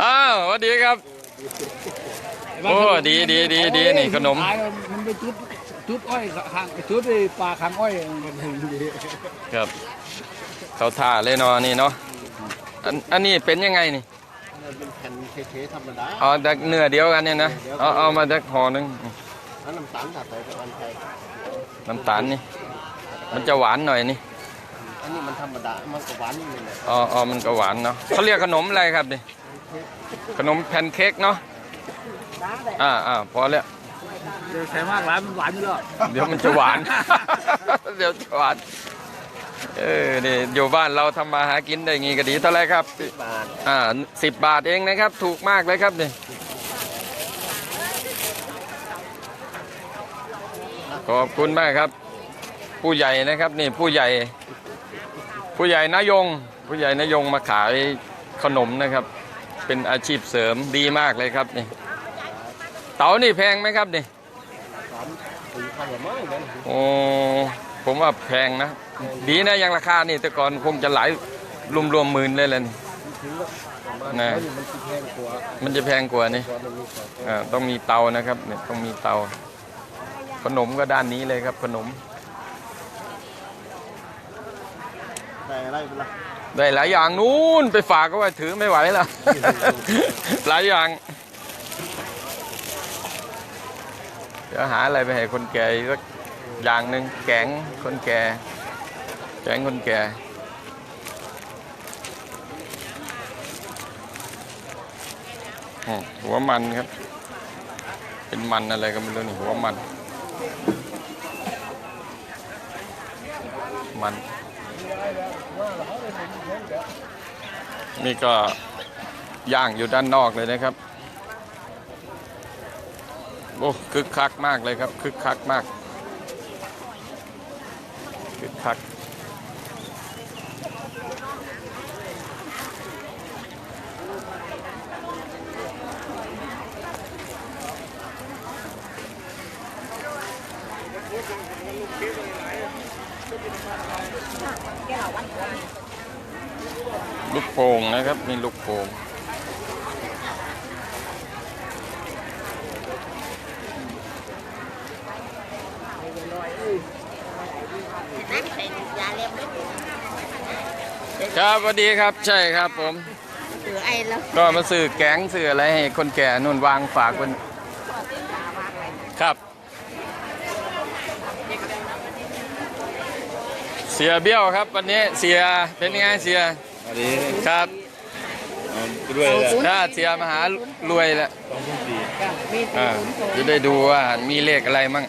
อ้าวสวัสดีครับ โอ้ดีดีดีดีนี่ขนมขายมันไปจุดจุดอ้อยข้างจุดไอ้ปลาข้างอ้อยมันถึงดีครับเขาท่าเลยเนาะนี่เนาะอันอันนี้เป็นยังไงนี่มันเป็นแผ่นเทๆธรรมดาเอาจากเนื้อเดียวกันเนี่ยนะเอาเอามาจากห่อหนึงแล้วน้ำตาลถัดไปกับอันไทยน้ำตาลนี่ มันจะหวานหน่อยนี่ อันนี้มันธรรมดา มันก็หวานนิดนึงเลยอ๋ออ๋อมันก็หวานเนาะเขาเรียกขนมอะไรครับนี่ขนมแพนเค้กเนาะอ่าอ่าพอแล้วเดี๋ยวใส่มากร้านมันหวานอยู่แล้วเดี๋ยวมันจะหวาน เดี๋ยวจะหวาน เออนี่อยู่บ้านเราทำมาหากินได้งี้ก็ดีเท่าไหรครับ บาทอ่าสิบบาทเองนะครับ ถูกมากเลยครับนี่ ขอบคุณมากครับ ผู้ใหญ่นะครับนี่ผู้ใหญ่ ผู้ใหญ่นายง ผู้ใหญ่นายงมาขายขนมนะครับ เป็นอาชีพเสริมดีมากเลยครับนี่ เต๋านี่แพงไหมครับนี่โอ้ผมว่าแพงนะ ดีนะยังราคานี่แต่ก่อนคงจะหลายรวมๆหมื่นเลยแหละนี่ถึงแล้วประมาณน่ะแล้วนี่มันคือแพงกว่ามันจะแพงกว่านี่ต้องมีเตานะครับเนี่ยต้องมีเตา ขนมก็ด้านนี้เลยครับขนม แต่อะไรเป็นไรได้หลายอย่างนู้นไปฝากก็ว่าถือไม่ไหวแล้วหลายอย่าง เดี๋ยวหาอะไรไปให้คนแก่สักอย่างหนึ่งแกงคนแก่แกงคนแก่หัวมันครับ เป็นมันอะไรก็ไม่รู้นี่หัวมัน มัน นี่ก็ย่างอยู่ด้านนอกเลยนะครับ โอ้คึกคักมากเลยครับคึกคักมากคึกคัก ลูกโป่งนะครับนี่ลูกโป่งนั่งใส่ยาเล็บด้วยครับสวัสดีครับใช่ครับผมหรือไอ้แล้วก็มาสื่อแก๊งสื่ออะไรให้คนแก่นุ่นวางฝากบนครับ สียเบี้ยวครับ วันนี้เสียเป็นไงเสียสวัสดีครับเอาด้วยแหละถ้าเสียมหารวยแล้วต้องพุ่งปีมีอ่าจะได้ดูว่ามีเลขอะไรมั่งม